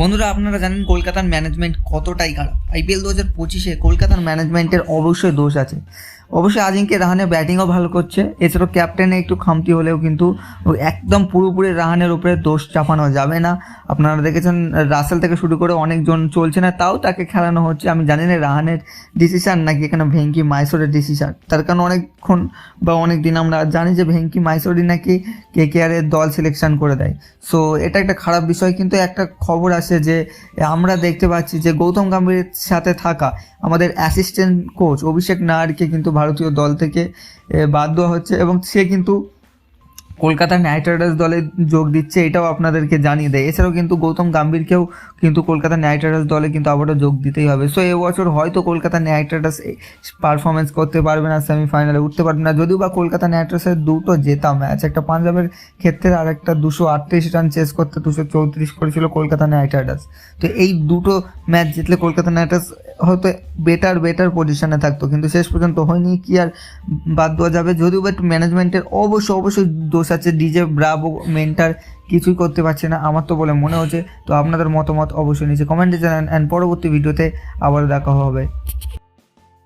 বন্ধুরা, আপনারা জানেন কলকাতার ম্যানেজমেন্ট কতটাই খারাপ? আইপিএল দু হাজার পঁচিশে কলকাতার ম্যানেজমেন্টের অবশ্যই দোষ আছে। অবশ্যই আজিঙ্কে রাহানে ব্যাটিংও ভালো করছে। এছাড়াও ক্যাপ্টেনে একটু খামতি হলেও কিন্তু একদম পুরোপুরি রাহানের উপরে দোষ চাপানো যাবে না। আপনারা দেখেছেন, রাসেল থেকে শুরু করে অনেকজন চলছে না, তাও তাকে খেলানো হচ্ছে। আমি জানি না রাহানের ডিসিশান নাকি এখানে ভেঙ্কি মাইসোরের ডিসিশান তার কারণ অনেকক্ষণ বা অনেক দিন আমরা জানি যে ভেঙ্কি মাইসোরি নাকি কে কে আরের দল সিলেকশন করে দেয়। সো এটা একটা খারাপ বিষয়, কিন্তু একটা খবর আসে যে, আমরা দেখতে পাচ্ছি যে গৌতম গাম্ভীরের সাথে থাকা আমাদের অ্যাসিস্ট্যান্ট কোচ অভিষেক নায়ারকে কিন্তু ভারতীয় দল থেকে বাদ দেওয়া হচ্ছে এবং সে কিন্তু কলকাতা নাইট রাইডার্স দলে যোগ দিচ্ছে, এটাও আপনাদেরকে জানিয়ে দেয়। এছাড়াও কিন্তু গৌতম গাম্ভীরকেও কিন্তু কলকাতা নাইট রাইডার্স দলে কিন্তু আবারও যোগ দিতেই হবে। সো এবছর হয়তো কলকাতা নাইট রাইডার্স পারফরমেন্স করতে পারবে না সেমিফাইনালে উঠতে পারবে না। যদিও বা কলকাতা নাইট রাইডার্সের দুটো জেতা ম্যাচ একটা পাঞ্জাবের ক্ষেত্রে আর একটা দুশো আটত্রিশ রান চেস করতে দুশো চৌত্রিশ করেছিল কলকাতা নাইট রাইডার্স তো এই দুটো ম্যাচ জিতলে কলকাতা নাইট রাইডার্স হয়তো বেটার বেটার পজিশনে থাকতো। কিন্তু শেষ পর্যন্ত হয়নি, কি আর বাদ দেওয়া যাবে? যদিও বা ম্যানেজমেন্টের অবশ্যই অবশ্যই দোষ আছে ডিজে ব্রাভো মেন্টার কিছুই করতে পারছে না, আমার তো বলে মনে হচ্ছে, তো আপনাদের মতামত অবশ্যই নিচে কমেন্টে জানান অ্যান্ড পরবর্তী ভিডিওতে আবারও দেখা হবে।